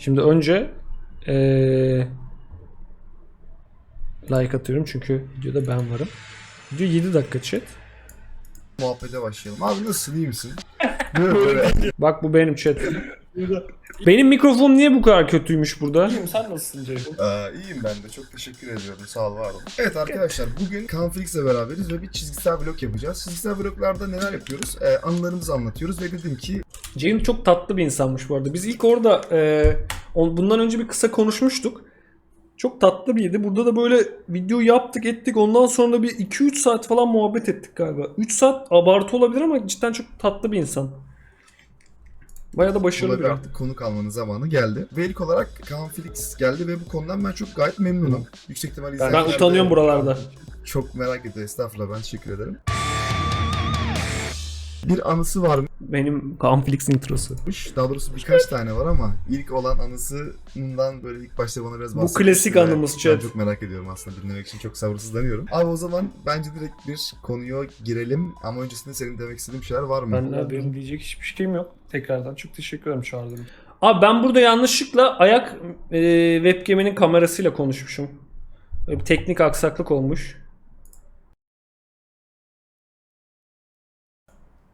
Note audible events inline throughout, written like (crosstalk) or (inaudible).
Şimdi önce eee like atıyorum çünkü videoda ben varım. Video 7 dakika chat. Muhabbete başlayalım. Abi nasılsın iyi misin? Böyle? (laughs) Bak bu benim chat. Benim mikrofon niye bu kadar kötüymüş burada? İyiyim sen nasılsın Ceyhun? Aa, iyiyim ben de çok teşekkür ediyorum sağ ol var olun. Evet arkadaşlar bugün Canflix'le beraberiz ve bir çizgisel vlog yapacağız. Çizgisel vloglarda neler yapıyoruz? Ee, anılarımızı anlatıyoruz ve dedim ki Ceyhun çok tatlı bir insanmış bu arada. Biz ilk orada eee, on- bundan önce bir kısa konuşmuştuk. Çok tatlı biriydi. Burada da böyle video yaptık ettik. Ondan sonra da bir 2-3 saat falan muhabbet ettik galiba. 3 saat abartı olabilir ama cidden çok tatlı bir insan. Bayağı da başarılı bir artık konuk almanın zamanı geldi. Ve ilk olarak Canflix geldi ve bu konudan ben çok gayet memnunum. Yüksek ihtimal Ben izleyenler de- utanıyorum buralarda. Çok merak ediyor estağfurullah ben teşekkür ederim. Bir anısı varmış. Benim Conflix introsu. Daha doğrusu birkaç tane var ama ilk olan anısından böyle ilk başta bana biraz Bu bahsetmişti klasik ve anımız Ben chat. çok merak ediyorum aslında dinlemek için çok sabırsızlanıyorum. Abi o zaman bence direkt bir konuya girelim ama öncesinde senin demek istediğin şeyler var mı? Ben- Vallahi benim diyecek hiçbir şeyim yok. Tekrardan çok teşekkür ederim çağırdığın. Abi ben burada yanlışlıkla ayak e, webcam'inin kamerasıyla konuşmuşum. Böyle bir teknik aksaklık olmuş.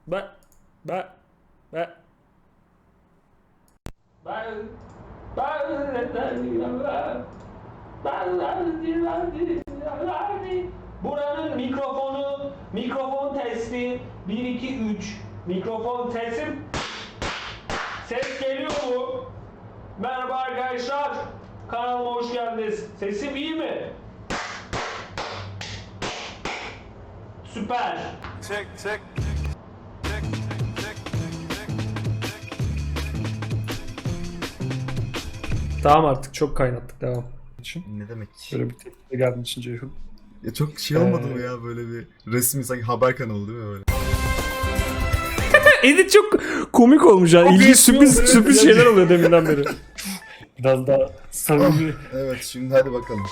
Ben ben ben Buranın mikrofonu, mikrofon testi 1 2 3. Mikrofon testim. Ses geliyor mu? Merhaba arkadaşlar. Kanalıma hoş geldiniz. Sesim iyi mi? Süper. Tamam artık çok kaynattık devam. için. Ne demek? Böyle bir teklifle geldiğin için Ceyhun. Ya çok şey olmadı Ee, mı ya böyle bir resmi sanki haber kanalı değil mi böyle? (laughs) Edit çok komik olmuş. Çok İlginç sürpriz, sürpriz şeyler oluyor deminden beri. (laughs) Biraz daha samimi. Evet şimdi hadi bakalım.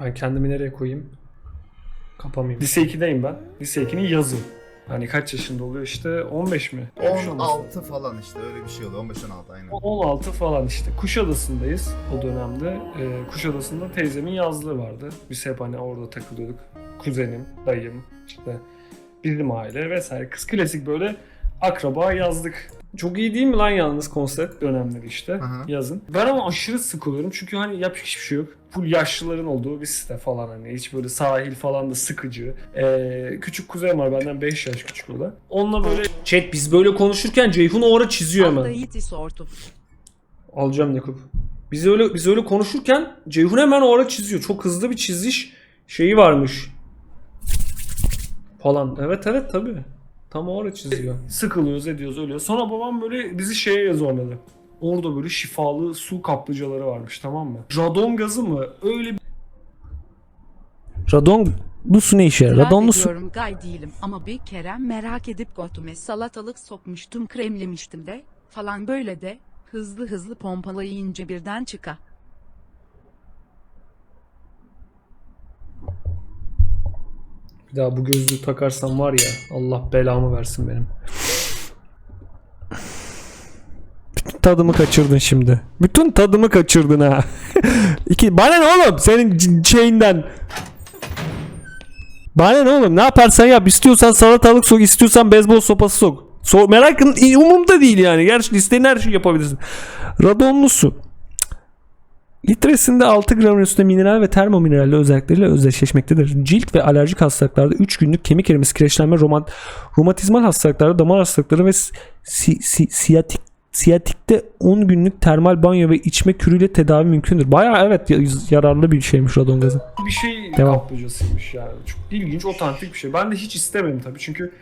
Ben kendimi nereye koyayım? Kapamayayım. Lise 2'deyim ben. Lise 2'nin yazı. Hani kaç yaşında oluyor işte 15 mi? Öyle bir şey olması lazım. 16 falan işte öyle bir şey oluyor 15-16 aynen. 16 falan işte. Kuşadası'ndayız o dönemde. Ee, Kuşadası'nda teyzemin yazlığı vardı. Biz hep hani orada takılıyorduk. Kuzenim, dayım, işte bizim aile vesaire. Kız klasik böyle akraba yazlık Çok iyi değil mi lan yalnız konsept? dönemleri işte Aha. yazın. Ben ama aşırı sıkılıyorum çünkü hani yapacak hiçbir şey yok. Full yaşlıların olduğu bir site falan hani hiç böyle sahil falan da sıkıcı. Ee, küçük kuzenim var benden 5 yaş küçük o da. Onunla böyle Chat biz böyle konuşurken Ceyhun o ara çiziyor hemen. Aldaiti sortu. Alacağım Yakup. Biz öyle biz öyle konuşurken Ceyhun hemen o ara çiziyor. Çok hızlı bir çiziş şeyi varmış. Falan. Evet evet tabii. Tam o ara çiziyor. sıkılıyoruz ediyoruz ölüyor. Sonra babam böyle bizi şeye zorladı. Orada böyle şifalı su kaplıcaları varmış tamam mı? Radon gazı mı? Öyle bir Radon bu su ne işe yarar? Radonlu ediyorum gay değilim ama bir kere merak edip götüme salatalık sokmuştum kremlemiştim de falan böyle de hızlı hızlı pompalayınca birden çıka. Bir daha bu gözlüğü takarsam var ya Allah belamı versin benim. Bütün tadımı kaçırdın şimdi. Bütün tadımı kaçırdın ha. (laughs) İki, bana ne oğlum senin şeyinden. Bana ne oğlum ne yaparsan yap. İstiyorsan salatalık sok, istiyorsan beyzbol sopası sok. So merakın umurumda değil yani. Gerçi istediğin her şeyi yapabilirsin. Radonlu su. Litresinde 6 gram üstünde mineral ve termomineralle özellikleriyle özdeşleşmektedir. Cilt ve alerjik hastalıklarda 3 günlük kemik erimesi, kireçlenme, romat, romatizmal hastalıklarda, damar hastalıkları ve si, si, siyatik siyatikte 10 günlük termal banyo ve içme kürüyle tedavi mümkündür. Bayağı evet ya- yararlı bir şeymiş radon gazı. bir şey Devam. kaplıcasıymış yani. Çok ilginç, otantik bir şey. Ben de hiç istemedim tabii çünkü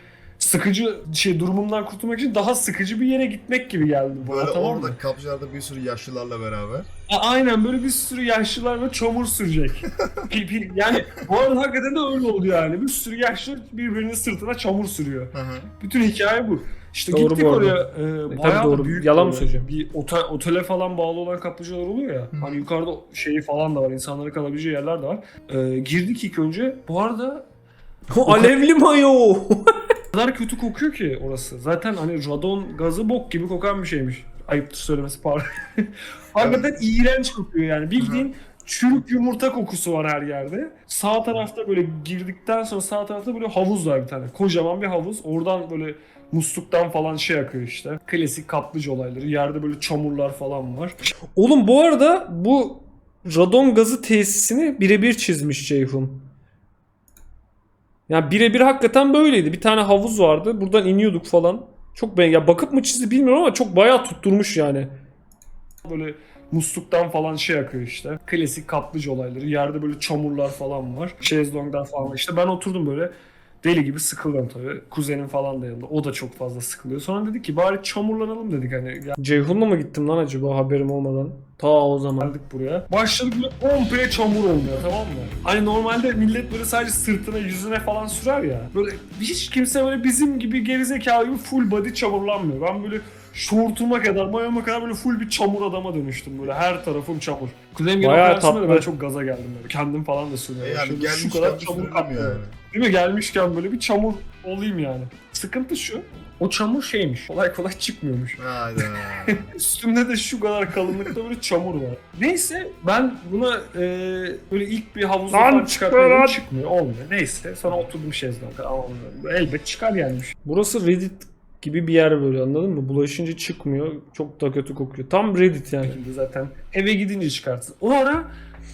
sıkıcı şey durumumdan kurtulmak için daha sıkıcı bir yere gitmek gibi geldi bana Böyle tamam mı? orada kapçalarda bir sürü yaşlılarla beraber. A- Aynen böyle bir sürü yaşlılar ve çamur sürecek. (laughs) Pil- pil- yani bu arada hakikaten de öyle oldu yani. Bir sürü yaşlı birbirinin sırtına çamur sürüyor. Hı hı. Bütün hikaye bu. İşte Doğru gittik oraya e, tabii bayağı doğru. da büyük Yalan mı söyleyeceğim? Bir otel, otele falan bağlı olan kaplıcalar oluyor ya. Hı. Hani yukarıda şeyi falan da var. insanların kalabileceği yerler de var. E, girdik ilk önce. Bu arada O alevli mayo. Kadar kötü kokuyor ki orası. Zaten hani radon gazı bok gibi kokan bir şeymiş. Ayıptır söylemesi pardon. (laughs) Hakikaten iğrenç kokuyor yani. Bildiğin çürük yumurta kokusu var her yerde. Sağ tarafta böyle girdikten sonra sağ tarafta böyle havuz var bir tane. Kocaman bir havuz. Oradan böyle musluktan falan şey akıyor işte. Klasik kaplıca olayları. Yerde böyle çamurlar falan var. Oğlum bu arada bu radon gazı tesisini birebir çizmiş Ceyhun. Yani birebir hakikaten böyleydi. Bir tane havuz vardı. Buradan iniyorduk falan. Çok ben ya bakıp mı çizdi bilmiyorum ama çok bayağı tutturmuş yani. Böyle musluktan falan şey akıyor işte. Klasik kaplıca olayları. Yerde böyle çamurlar falan var. Şezlongdan falan. İşte ben oturdum böyle deli gibi sıkıldım tabii. Kuzenim falan da yanında. O da çok fazla sıkılıyor. Sonra dedik ki bari çamurlanalım dedik hani. Ya, Ceyhun'la mı gittim lan acaba haberim olmadan? Ta o zaman. Geldik buraya. Başladık böyle komple çamur olmaya tamam mı? Hani normalde millet böyle sadece sırtına yüzüne falan sürer ya. Böyle hiç kimse böyle bizim gibi gerizekalı gibi full body çamurlanmıyor. Ben böyle şortuma kadar, mayoma kadar böyle full bir çamur adama dönüştüm böyle. Her tarafım çamur. Kuzenim gelip ben çok gaza geldim böyle. Kendim falan da sürmeye E yani başladım. Şu kadar çamur kaplı. yani. Değil mi? Gelmişken böyle bir çamur olayım yani. Sıkıntı şu. O çamur şeymiş. Kolay kolay çıkmıyormuş. Hayda. (laughs) Üstümde de şu kadar kalınlıkta böyle çamur var. Neyse ben buna e, böyle ilk bir havuzda Lan falan çıkartmıyorum çıkar. çıkmıyor olmuyor. Neyse sonra oturdum şezlonga. Ama elbet çıkar şey. Burası Reddit gibi bir yer böyle anladın mı? Bulaşınca çıkmıyor. Çok da kötü kokuyor. Tam Reddit yani. Zaten eve gidince çıkartsın. O ara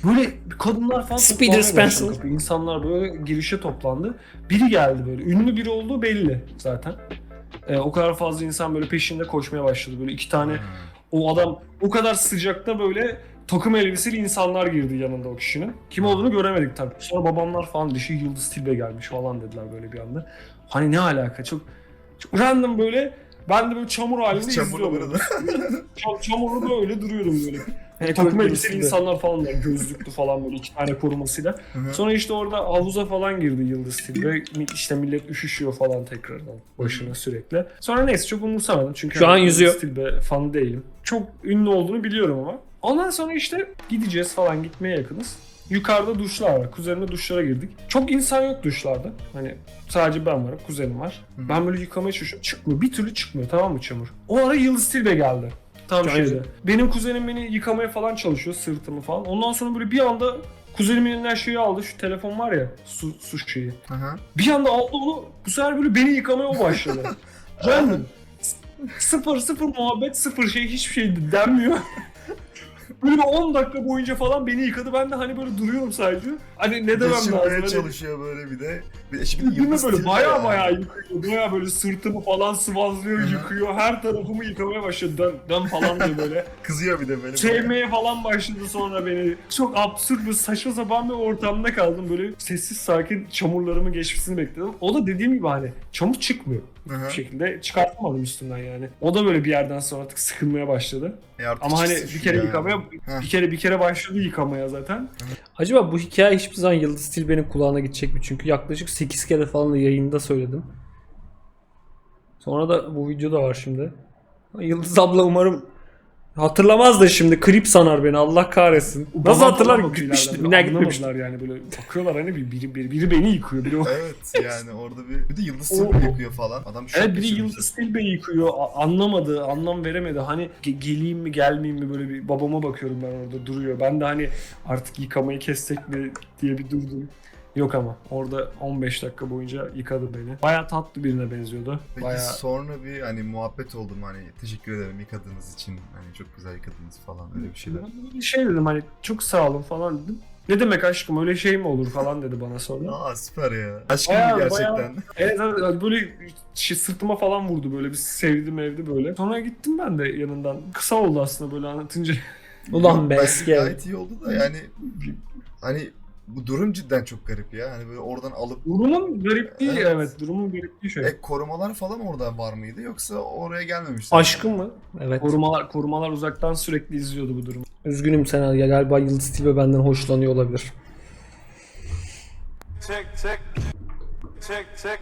böyle kadınlar falan Speeder Spencer. İnsanlar böyle girişe toplandı. Biri geldi böyle. Ünlü biri olduğu belli zaten. E, o kadar fazla insan böyle peşinde koşmaya başladı. Böyle iki tane o adam o kadar sıcakta böyle takım elbiseli insanlar girdi yanında o kişinin. Kim olduğunu göremedik tabii. Sonra babamlar falan dişi Yıldız Tilbe gelmiş falan dediler böyle bir anda. Hani ne alaka çok, çok random böyle ben de böyle çamur halinde Çamurlu izliyorum. (laughs) çamurlu böyle duruyorum böyle. Ekmek takım elbiseli insanlar falan var. Gözlüklü falan böyle iki tane korumasıyla. Hı hı. Sonra işte orada havuza falan girdi Yıldız Tilbe. işte millet üşüşüyor falan tekrardan başına sürekli. Sonra neyse çok umursamadım çünkü Şu an hani yüzüyor. Yıldız Tilbe fanı değilim. Çok ünlü olduğunu biliyorum ama. Ondan sonra işte gideceğiz falan gitmeye yakınız. Yukarıda duşlar var. Kuzenimle duşlara girdik. Çok insan yok duşlarda. Hani sadece ben varım, kuzenim var. Hı. Ben böyle yıkamaya çalışıyorum. Çıkmıyor. Bir türlü çıkmıyor tamam mı çamur? O ara Yıldız Tilbe geldi. Şeyde. yüzü. Benim kuzenim beni yıkamaya falan çalışıyor sırtımı falan. Ondan sonra böyle bir anda kuzenimin elinden şeyi aldı. Şu telefon var ya su, su şeyi. Aha. Bir anda aldı onu. Bu sefer böyle beni yıkamaya o başladı. (laughs) Random. Sıfır sıfır muhabbet sıfır şey hiçbir şey denmiyor. Böyle bir 10 dakika boyunca falan beni yıkadı. Ben de hani böyle duruyorum sadece. Hani ne demem lazım. Hani, çalışıyor böyle bir de. Bir de şimdi Değil mi böyle baya yani. baya yıkıyor. Baya böyle sırtımı falan sıvazlıyor, yıkıyor. Her tarafımı yıkamaya başladı. Dön, dön falan diye böyle. (laughs) Kızıyor bir de böyle. Sevmeye falan başladı sonra beni. Çok absürt bir saçma sapan bir ortamda kaldım. Böyle sessiz sakin çamurlarımı geçmesini bekledim. O da dediğim gibi hani çamur çıkmıyor. Aha. Bir şekilde çıkartamadım üstünden yani. O da böyle bir yerden sonra artık sıkılmaya başladı. E artık Ama hani bir kere ya. yıkamaya Heh. bir kere bir kere başladı yıkamaya zaten. Acaba bu hikaye hiçbir zaman Yıldız Tilbe'nin kulağına gidecek mi? Çünkü yaklaşık 8 kere falan da yayında söyledim. Sonra da bu video da var şimdi. Yıldız abla umarım hatırlamaz da şimdi klip sanar beni Allah kahretsin. Nasıl Babam hatırlar Gitmişti. Biner gitmemişti. yani böyle bakıyorlar hani bir- biri, biri, biri beni yıkıyor biri o. Evet (laughs) yani orada bir, bir de Yıldız O- Tilbe yapıyor falan. Adam şok Evet biri geçirmiş. Yıldız Tilbe yıkıyor a- anlamadı anlam veremedi hani ge- geleyim mi gelmeyeyim mi böyle bir babama bakıyorum ben orada duruyor ben de hani artık yıkamayı kessek mi diye bir durdum. Yok ama orada 15 dakika boyunca yıkadı beni. Baya tatlı birine benziyordu. Peki Baya sonra bir hani muhabbet oldu mu hani teşekkür ederim yıkadığınız için hani çok güzel yıkadınız falan öyle bir şeyler. bir şey dedim hani çok sağ olun falan dedim. Ne demek aşkım öyle şey mi olur falan dedi bana sonra. (laughs) Aa süper ya. Aşkım Bayağı- gerçekten? (laughs) Evet, evet evet, böyle şey, sırtıma falan vurdu böyle bir sevdi evde böyle. Sonra gittim ben de yanından. Kısa oldu aslında böyle anlatınca. Ulan be eski. Gayet iyi oldu da yani hani bu durum cidden çok garip ya. Hani böyle oradan alıp Durumun garipliği Evet. evet, durumun garipliği şöyle. e, korumalar falan orada var mıydı yoksa oraya gelmemişler? Aşkın mı? Evet. Korumalar korumalar uzaktan sürekli izliyordu bu durumu. Üzgünüm Sena ya galiba Yıldız Tilbe benden hoşlanıyor olabilir. Check, check, check, check.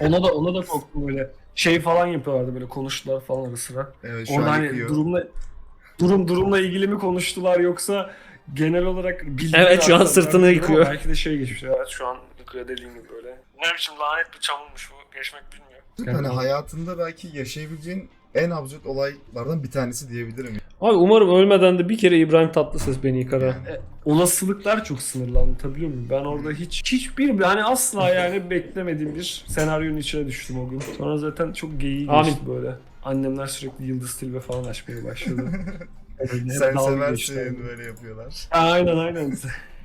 Ona da ona da korktum böyle. Şey falan yapıyorlardı böyle konuştular falan ara sıra. Evet şu Orada an hani yıkıyor. durumla durum durumla ilgili mi konuştular yoksa genel olarak bildiğim Evet, şu an sırtını biliyorum yıkıyor. Belki de şey geçmiş. Evet şu an yıkıyor dediğin gibi böyle. Ne biçim lanet bir çamurmuş bu. Geçmek bilmiyor. Hani hayatında belki yaşayabileceğin en absürt olaylardan bir tanesi diyebilirim. Abi umarım ölmeden de bir kere İbrahim Tatlıses beni yıkar ha. Yani. Olasılıklar çok sınırlı anlatabiliyor muyum? Ben orada hiç hiçbir hani asla yani (laughs) beklemediğim bir senaryonun içine düştüm o gün. Sonra zaten çok geyiği Amin. geçti böyle. Annemler sürekli Yıldız Tilbe falan açmaya başladı. (laughs) Öyle hep Sen dalga geçti. seversin böyle yapıyorlar. Aynen aynen.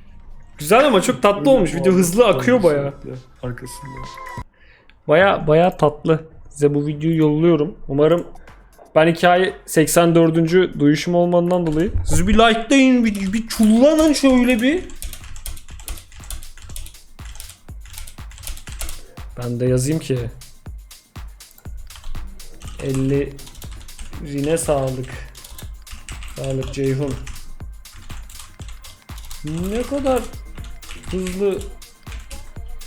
(laughs) Güzel ama çok tatlı olmuş. Video hızlı akıyor baya. Sürekli Arkasında. Baya baya tatlı. Size bu videoyu yolluyorum. Umarım ben hikaye 84. duyuşum olmandan dolayı. Siz bir likelayın, bir, bir çullanın şöyle bir. Ben de yazayım ki. 50 rine sağlık. Sağlık Ceyhun. Ne kadar hızlı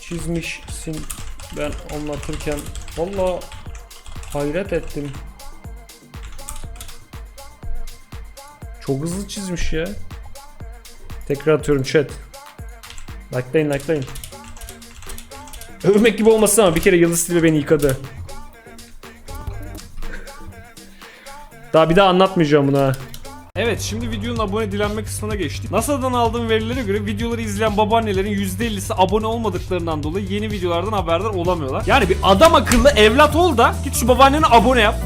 çizmişsin ben anlatırken. Valla hayret ettim. Çok hızlı çizmiş ya. Tekrar atıyorum chat. Likelayın likelayın. Övmek gibi olmasın ama bir kere Yıldız Tilbe beni yıkadı. Daha bir daha anlatmayacağım bunu ha. Evet şimdi videonun abone dilenme kısmına geçtik. NASA'dan aldığım verilere göre videoları izleyen babaannelerin %50'si abone olmadıklarından dolayı yeni videolardan haberdar olamıyorlar. Yani bir adam akıllı evlat ol da git şu babaannene abone yap.